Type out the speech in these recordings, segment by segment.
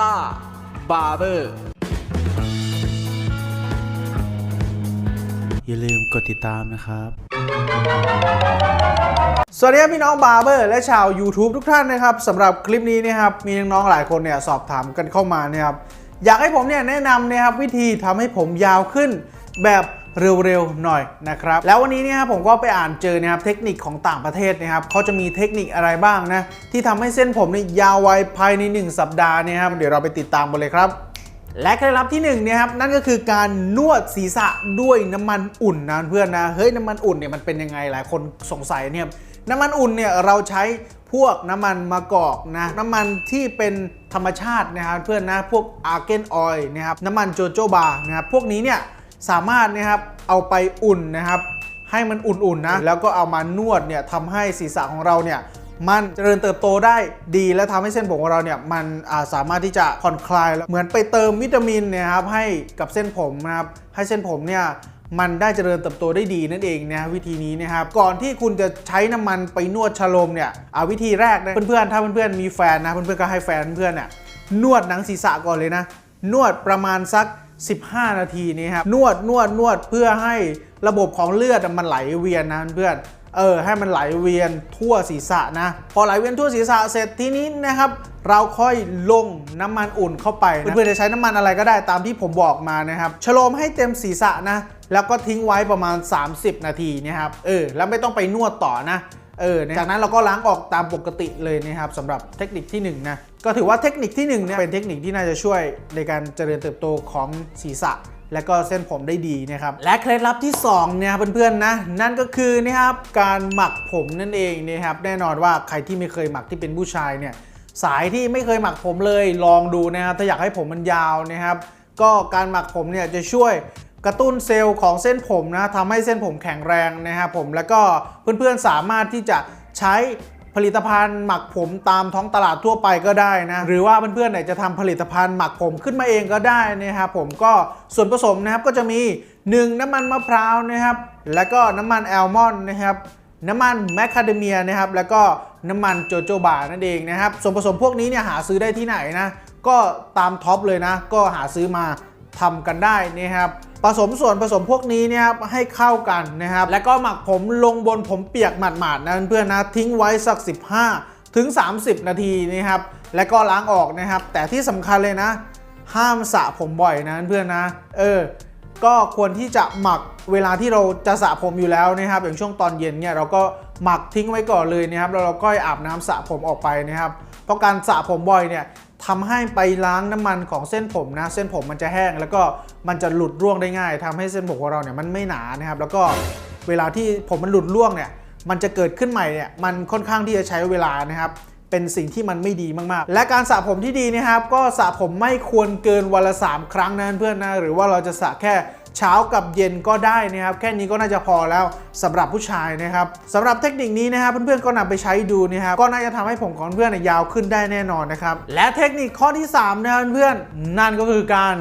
ต้าบาร์เบอร์ อย่าลืมกดติดตามนะครับ สวัสดีครับพี่น้องบาร์เบอร์และชาว YouTube ทุกท่านนะครับสำหรับคลิปนี้นะครับมีน้องๆหลายคนเนี่ยสอบถามกันเข้ามาเนี่ยครับอยากให้ผมเนี่ยแนะนำนะครับวิธีทำให้ผมยาวขึ้นแบบ เร็วๆหน่อยนะครับ แล้ววันนี้เนี่ยครับผมก็ไปอ่านเจอนะครับเทคนิคของต่างประเทศนะครับเขาจะมีเทคนิคอะไรบ้างนะที่ทำให้เส้นผมเนี่ยยาวไวภายใน 1 สัปดาห์เนี่ยครับเดี๋ยวเราไปติดตามกันเลยครับและเคล็ดลับที่1เนี่ยครับนั่นก็คือการนวดศีรษะด้วยน้ำมันอุ่นนะเพื่อนนะเฮ้ยน้ำมันอุ่นเนี่ยมันเป็นยังไงหลายคนสงสัยเนี่ยน้ำมันอุ่นเนี่ยเราใช้พวกน้ำมันมะกอกนะน้ำมันที่เป็นธรรมชาตินะครับเพื่อนนะพวกอาร์เกนออยล์นะครับน้ำมันโจโจบานะครับพวกนี้เนี่ย สามารถนะครับเอาไปอุ่นนะครับ ให้มันอุ่นๆนะแล้วก็เอามานวดเนี่ยทำให้ศีรษะของเราเนี่ยมันเจริญเติบโตได้ดีและทำให้เส้นผมของเราเนี่ยมันาสามารถที่จะผ่อนคลายแล้วเหมือนไปเติมวิตามินเนี่ยครับให้กับเส้นผมนะครับให้เส้นผมเนี่ยมันได้เจริญเติบโตได้ดีนั่นเองนะวิธีนี้นะครับก่อนที่คุณจะใช้น้ำมันไปนวดชะโลมเนี่ยเอาวิธีแรกนะเพื่อนๆถ้าเพื่อนๆมีแฟนนะเพื่อนๆก็ให้แฟนเพื่อนเนี่ยนวดหนังศีรษะก่อนเลยนะนวดประมาณสัก 15 นาทีนี้ครับนวดนวดนวดเพื่อให้ระบบของเลือดมันไหลเวียนนะเพื่อนเออให้มันไหลเวียนทั่วศีรษะนะ พอไหลเวียนทั่วศีรษะเสร็จทีนี้นะครับ เราค่อยลงน้ำมันอุ่นเข้าไปนะเพื่อนๆจะใช้น้ำมันอะไรก็ได้ตามที่ผมบอกมานะครับชโลมให้เต็มศีรษะนะ แล้วก็ทิ้งไว้ประมาณ 30 นาทีนะครับเออแล้วไม่ต้องไปนวดต่อนะ เออจากนั้นเราก็ล้างออกตามปกติเลยนะครับสำหรับเทคนิคที่1นะก็ถือว่าเทคนิคที่1เนี่ยเป็นเทคนิคที่น่าจะช่วยในการเจริญเติบโตของศีรษะ และก็เส้นผมได้ดีนะครับและเคล็ดลับที่2เนี่ยเพื่อนๆนะนั่นก็คือนะครับการหมักผมนั่นเองนะครับแน่นอนว่าใครที่ไม่เคยหมักที่เป็นผู้ชายเนี่ยสายที่ไม่เคยหมักผมเลยลองดูนะครับถ้าอยากให้ผมมันยาวนะครับก็การหมักผมเนี่ยจะช่วย กระตุ้นเซลล์ของเส้นผมนะทำให้เส้นผมแข็งแรงนะครับผมแล้วก็เพื่อนๆสามารถที่จะใช้ผลิตภัณฑ์หมักผมตามท้องตลาดทั่วไปก็ได้นะหรือว่าเพื่อนๆไหนจะทำผลิตภัณฑ์หมักผมขึ้นมาเองก็ได้นะครับผมก็ส่วนผสมนะครับก็จะมี 1 น้ำมันมะพร้าวนะครับแล้วก็น้ำมันแอลมอนด์นะครับน้ำมันแมคคาเดเมียนะครับแล้วก็น้ำมันโจโจบานั่นเองนะครับส่วนผสมพวกนี้เนี่ยหาซื้อได้ที่ไหนนะก็ตามท็อปเลยนะก็หาซื้อมาทำกันได้นะครับ ผสมส่วนผสมพวกนี้เนี่ยครับให้เข้ากันนะครับ แล้วก็หมักผมลงบนผมเปียกหมาดๆนะเพื่อนๆนะทิ้งไว้สัก 15 ถึง 30 นาทีนะครับ แล้วก็ล้างออกนะครับ แต่ที่สำคัญเลยนะ ห้ามสระผมบ่อยนะเพื่อนๆนะ เออ ก็ควรที่จะหมักเวลาที่เราจะสระผมอยู่แล้วนะครับ อย่างช่วงตอนเย็นเนี่ยเราก็หมักทิ้งไว้ก่อนเลยนะครับ แล้วเราก็อาบน้ำสระผมออกไปนะครับ เพราะการสระผมบ่อยเนี่ยทำให้ไปล้างน้ำมันของเส้นผมนะ เส้นผมมันจะแห้ง แล้วก็มันจะหลุดร่วงได้ง่ายทำให้เส้นผมของเราเนี่ยมันไม่หนานะครับ แล้วก็เวลาที่ผมมันหลุดร่วงเนี่ยมันจะเกิดขึ้นใหม่เนี่ยมันค่อนข้างที่จะใช้เวลานะครับ เป็นสิ่งที่มันไม่ดีมากๆ และการสระผมที่ดีนะครับ ก็สระผมไม่ควรเกินวันละ 3 ครั้งนะเพื่อนนะหรือว่าเราจะสระแค่ เช้ากับเย็นก็ได้นะครับ แค่นี้ก็น่าจะพอแล้วสำหรับผู้ชายนะครับสำหรับเทคนิคนี้นะครับเพื่อนๆก็นำไปใช้ดูนะครับก็น่าจะทำให้ผมของเพื่อนเนยยาวขึ้นได้แน่นอนนะครับและเทคนิคข้อที่3นะครับเพื่อนๆนั่นก็คือการ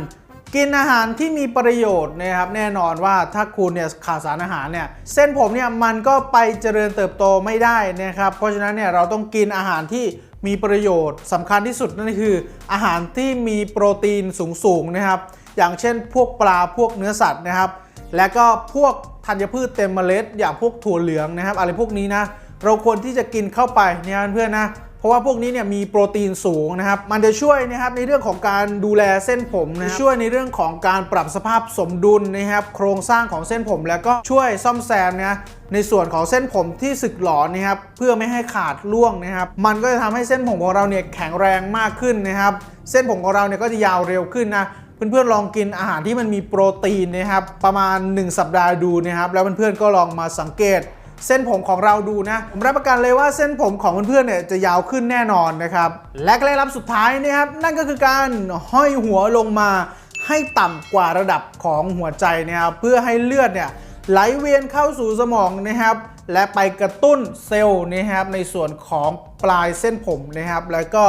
กินอาหารที่มีประโยชน์นะครับแน่นอนว่าถ้าคุณเนี่ยขาดสารอาหารเนี่ยเส้นผมเนี่ยมันก็ไปเจริญเติบโตไม่ได้นะครับเพราะฉะนั้นเนี่ยเราต้องกินอาหารที่มีประโยชน์สำคัญที่สุดนั่นคืออาหารที่มีโปรตีนสูงๆนะครับ อย่างเช่นพวกปลาพวกเนื้อสัตว์นะครับ และก็พวกธัญพืชเต็มเมล็ด อย่างพวกถั่วเหลืองนะครับ อะไรพวกนี้นะเราควรที่จะกินเข้าไปเนี่ยเพื่อนนะเพราะว่าพวกนี้เนี่ยมีโปรตีนสูงนะครับ มันจะช่วยนะครับในเรื่องของการดูแลเส้นผมนะช่วยในเรื่องของการปรับสภาพสมดุลนะครับ โครงสร้างของเส้นผมแล้วก็ช่วยซ่อมแซมนะในส่วนของเส้นผมที่สึกหรอนะครับเพื่อไม่ให้ขาดร่วงนะครับ มันก็จะทำให้เส้นผมของเราเนี่ยแข็งแรงมากขึ้นนะครับ เส้นผมของเราเนี่ยก็จะยาวเร็วขึ้นนะ เพื่อนๆลองกินอาหารที่มันมีโปรตีนนะครับประมาณ 1 สัปดาห์ดูนะครับแล้วเพื่อนๆก็ลองมาสังเกตเส้นผมของเราดูนะผมรับประกันเลยว่าเส้นผมของเพื่อนๆเนี่ยจะยาวขึ้นแน่นอนนะครับและเคล็ดลับสุดท้ายนะครับนั่นก็คือการห้อยหัวลงมาให้ต่ำกว่าระดับของหัวใจนะครับเพื่อให้เลือดเนี่ยไหลเวียนเข้าสู่สมองนะครับ และไปกระตุ้นเซลล์นะครับในส่วนของปลายเส้นผมนะครับ แล้วก็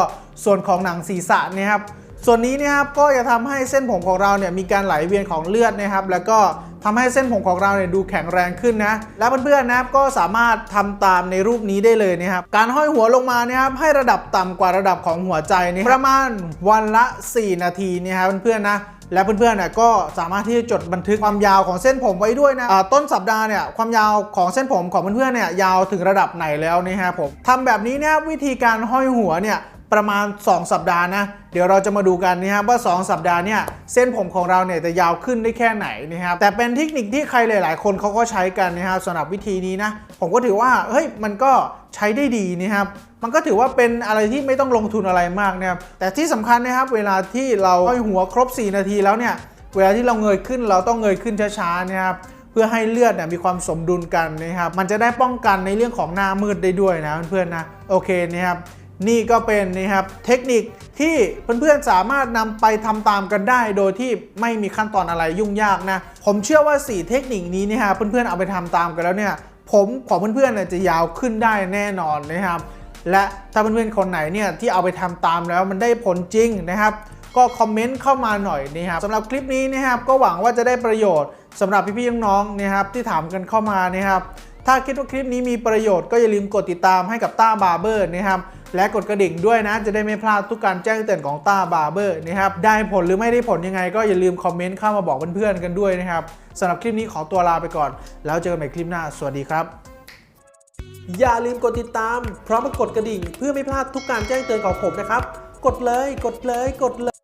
ส่วนของหนังศีรษะนะครับ ส่วนนี้นะครับก็จะทำให้เส้นผมของเราเนี่ยมีการไหลเวียนของเลือดนะครับ แล้วก็ทำให้เส้นผมของเราเนี่ยดูแข็งแรงขึ้นนะ และเพื่อนๆนะครับก็สามารถทำตามในรูปนี้ได้เลยนะครับ การห้อยหัวลงมาเนี่ยครับให้ระดับต่ำกว่าระดับของหัวใจนี่ประมาณวันละ 4 นาทีนี่ยครับเพื่อนๆนะและเพื่อนๆเนี่ยก็สามารถที่จะจดบันทึกความยาวของเส้นผมไว้ด้วยนะอ่าต้นสัปดาห์เนี่ยความยาวของเส้นผมของเพื่อนๆเนี่ยยาวถึงระดับไหนแล้วนะฮะผมทำแบบนี้เนี่ยวิธีการห้อยหัวเนี่ย ประมาณ 2 สัปดาห์นะ เดี๋ยวเราจะมาดูกันนะครับว่า 2 สัปดาห์เนี่ยเส้นผมของเราเนี่ยจะยาวขึ้นได้แค่ไหนนะครับแต่เป็นเทคนิคที่ใครหลาย ๆ คนเขาก็ใช้กันนะครับสำหรับวิธีนี้นะผมก็ถือว่าเฮ้ยมันก็ใช้ได้ดีนะครับมันก็ถือว่าเป็นอะไรที่ไม่ต้องลงทุนอะไรมากนะครับแต่ที่สำคัญนะครับเวลาที่เราห้อยหัวครบ 4 นาทีแล้วเนี่ยเวลาที่เราเงยขึ้นเราต้องเงยขึ้นช้าๆนะครับเพื่อให้เลือดเนี่ยมีความสมดุลกันนะครับมันจะได้ป้องกันในเรื่องของหน้ามืดได้ด้วยนะเพื่อนๆนะโอเคนะครับ นี่ก็เป็นนะครับเทคนิคที่เพื่อนๆสามารถนำไปทำตามกันได้ โดยที่ไม่มีขั้นตอนอะไรยุ่งยากนะ ผมเชื่อว่า 4 เทคนิคนี้นะครับเพื่อนๆเอาไปทำตามกันแล้วเนี่ย ผมของเพื่อนๆจะยาวขึ้นได้แน่นอนนะครับ และถ้าเพื่อนๆคนไหนเนี่ยที่เอาไปทำตามแล้วมันได้ผลจริงนะครับ ก็คอมเมนต์เข้ามาหน่อยนะครับสำหรับคลิปนี้นะครับก็หวังว่าจะได้ประโยชน์สำหรับพี่ๆน้องๆนะครับที่ถามกันเข้ามานะครับถ้าคิดว่าคลิปนี้มีประโยชน์ก็อย่าลืมกดติดตามให้กับต้าบาร์เบอร์นะครับ และกดกระดิ่งด้วยนะ จะได้ไม่พลาดทุกการแจ้งเตือนของต้าบาร์เบอร์นะครับ ได้ผลหรือไม่ได้ผลยังไง ก็อย่าลืมคอมเมนต์เข้ามาบอกเพื่อนๆกันด้วยนะครับสำหรับคลิปนี้ขอตัวลาไปก่อน แล้วเจอกันใหม่คลิปหน้า สวัสดีครับ อย่าลืมกดติดตาม พร้อมกับกดกระดิ่ง เพื่อไม่พลาดทุกการแจ้งเตือนของผมนะครับ กดเลย กดเลย กดเลย